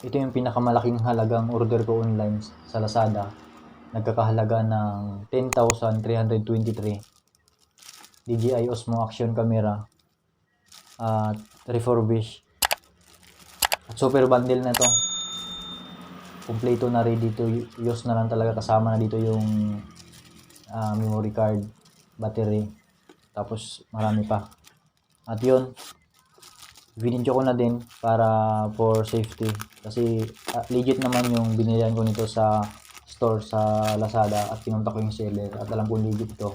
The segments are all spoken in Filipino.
Ito yung pinakamalaking halagang order ko online sa Lazada. Nagkakahalaga ng 10,323. DJI Osmo Action Camera. At refurbish. At super bundle na to. Kompleto na ready to use na lang talaga kasama na dito yung ah, memory card, battery, tapos marami pa. At yun, binidyo ko na din para for safety. Kasi ah, legit naman yung binilihan ko nito sa store sa Lazada at pinunta ko yung seller at alam ko legit ito.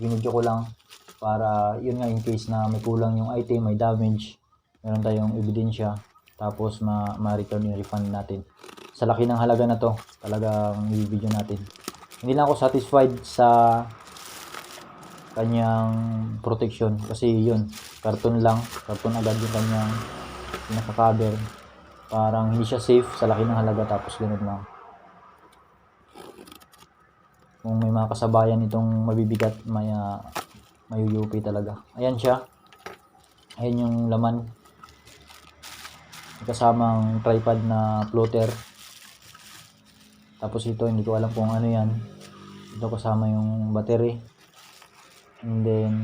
Binidyo ko lang para yun nga in case na may kulang yung item, may damage, meron tayong ebidensya tapos ma- ma-return yung refund natin. Sa laki ng halaga na to, talagang i-video natin. Hindi lang ako satisfied sa kanyang protection kasi yun, karton lang, karton agad yung kanyang pinaka-cover. Parang hindi siya safe sa laki ng halaga tapos ganun lang. Kung may mga kasabayan itong mabibigat, may uh, mayuyupi talaga. Ayan siya. Ayan yung laman. Kasamang tripod na floater. Tapos ito, hindi ko alam kung ano yan. Ito kasama yung battery. And then,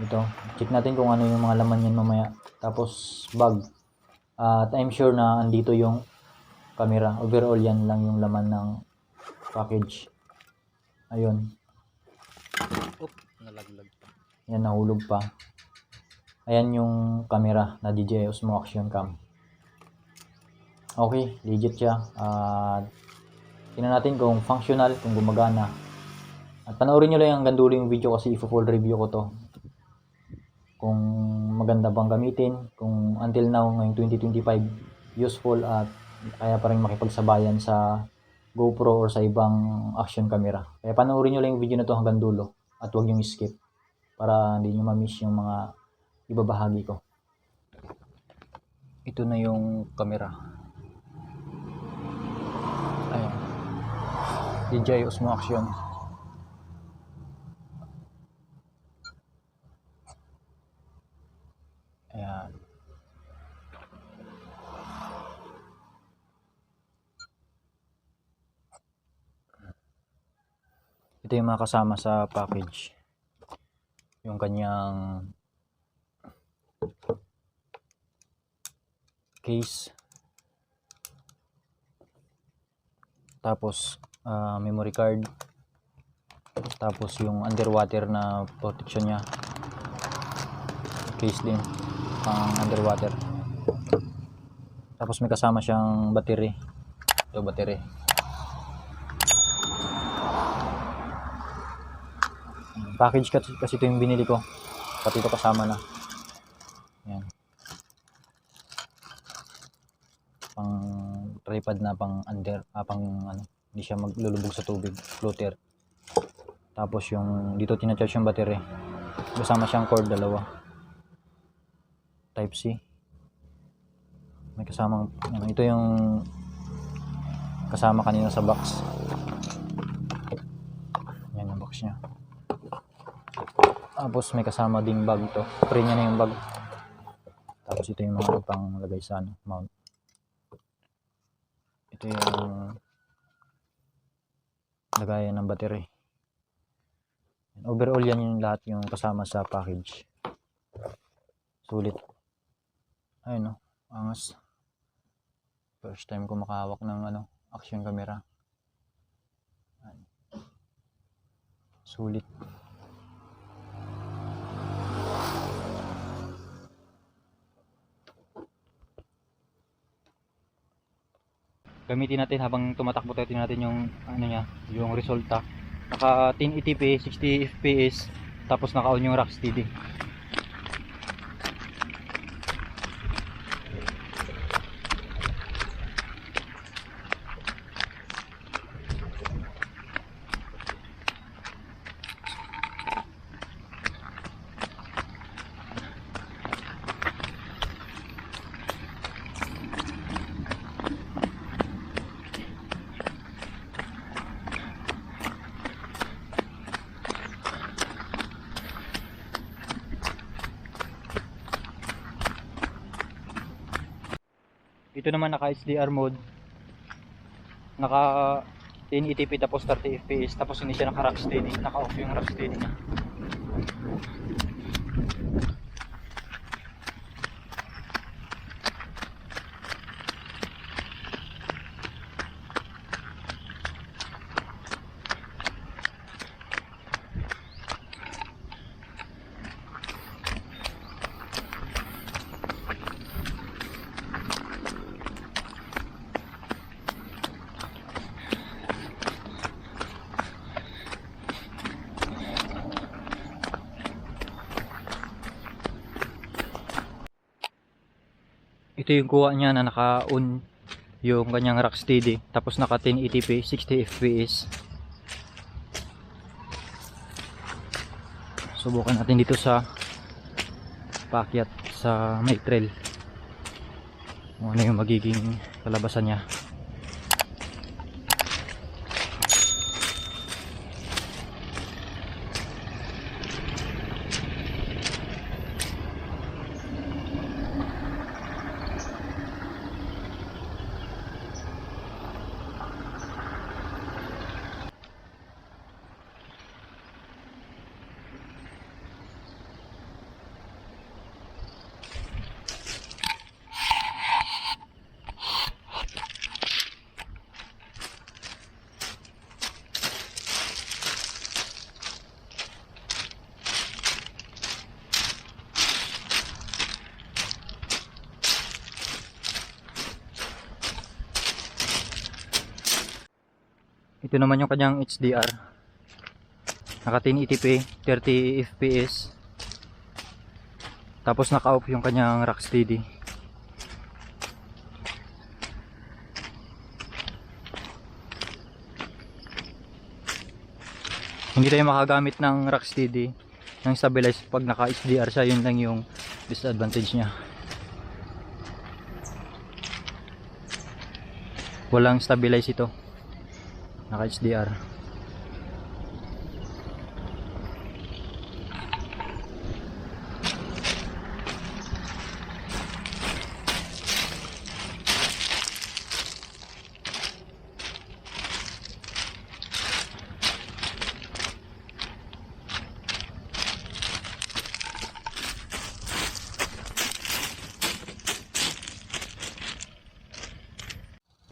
ito. Check natin kung ano yung mga laman yan mamaya. Tapos, bag. At I'm sure na andito yung camera. Overall, yan lang yung laman ng package. Ayun. Oop, nalaglag pa. Yan, nahulog pa. Ayan yung camera na DJI Osmo Action Cam. Okay, legit siya. At tingnan natin kung functional, kung gumagana. At panoorin nyo lang hanggang dulo yung video kasi ifo-full review ko to. Kung maganda bang gamitin, kung until now, ngayong 2025, useful at kaya pa rin makipagsabayan sa GoPro or sa ibang action camera. Kaya panoorin nyo lang yung video na to hanggang dulo at huwag yung skip para hindi nyo ma-miss yung mga ibabahagi ko. Ito na yung camera. Ayan. DJI Osmo Action. Ito yung mga kasama sa package. Yung kanyang case. Tapos ah, memory card. Tapos yung underwater na protection niya. Case din pang underwater. Tapos may kasama siyang battery. Ito battery. Package kasi, kasi ito yung binili ko. Pati ito kasama na. Yan. Pang tripod na pang under, ah, pang ano, hindi siya maglulubog sa tubig, floater. Tapos yung dito tina-charge yung battery. Kasama siyang cord dalawa. Type C. May kasamang ano, ito yung kasama kanina sa box. Yan yung box niya. Tapos may kasama ding bag to. Pre niya na yung bag. Tapos ito yung mga pang lagay sa ano, mount. Ito yung lagayan ng battery. Overall yan yung lahat yung kasama sa package. Sulit. Ayun no, angas. First time ko makahawak ng ano, action camera. Sulit. Gamitin natin habang tumatakbo tayo tingnan natin yung ano niya, yung resulta. Naka 1080p, 60 fps, tapos naka-on yung Rocksteady. Ito naman naka HDR mode. Naka 1080p tapos 30 fps tapos hindi siya naka rock steady. Naka off yung rock steady. Ito yung kuha niya na naka-on yung kanyang rocksteady tapos naka 1080p 60 fps subukan natin dito sa pakyat sa may trail. Ano yung magiging kalabasan niya ito naman yung kanyang HDR naka 1080p 30 fps tapos naka off yung kanyang rocksteady hindi tayo makagamit ng rocksteady ng stabilize pag naka HDR siya yun lang yung disadvantage niya. Walang stabilize ito naka HDR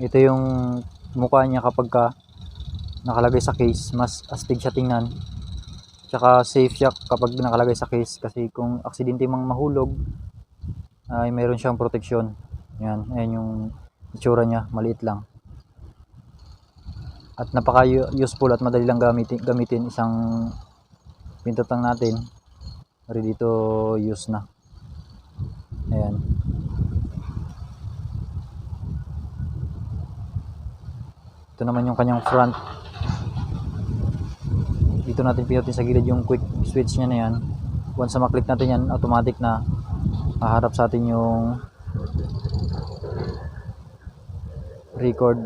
ito yung mukha niya kapag ka nakalagay sa case mas astig siya tingnan. Tsaka safe siya kapag nakalagay sa case kasi kung aksidente mang mahulog ay meron siyang proteksyon. Yan ayan yung itsura niya maliit lang. At napaka useful at madali lang gamitin, gamitin isang pintot lang natin. Ready to use na. Ayan. Ito naman yung kanyang front dito natin pinutin sa gilid yung quick switch niya na yan. Once na maklik natin yan automatic na haharap sa atin yung record.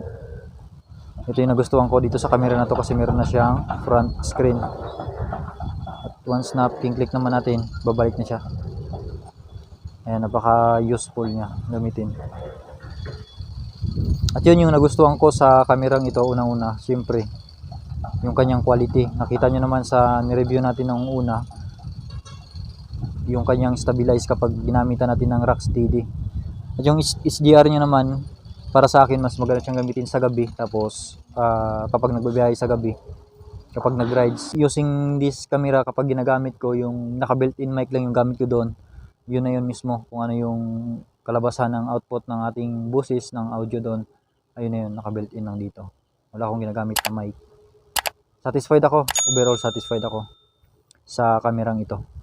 Ito yung nagustuhan ko dito sa camera na to kasi meron na siyang front screen. At once na click naman natin babalik na siya. Ayan napaka useful niya gamitin. At yun yung nagustuhan ko sa kamerang ito unang-una, siyempre. Yung kanyang quality. Nakita nyo naman sa nireview natin nung una. Yung kanyang stabilize kapag ginamitan natin ng Rocksteady. At yung SDR nyo naman, para sa akin, mas maganda siyang gamitin sa gabi. Tapos, ah, kapag nagbabiyahe sa gabi, kapag nag-rides. Using this camera, kapag ginagamit ko, yung naka-built-in mic lang yung gamit ko doon. Yun na yun mismo, kung ano yung kalabasan ng output ng ating busis ng audio doon ayun na yun naka built in lang dito wala akong ginagamit na mic satisfied ako. Overall satisfied ako sa kamerang ito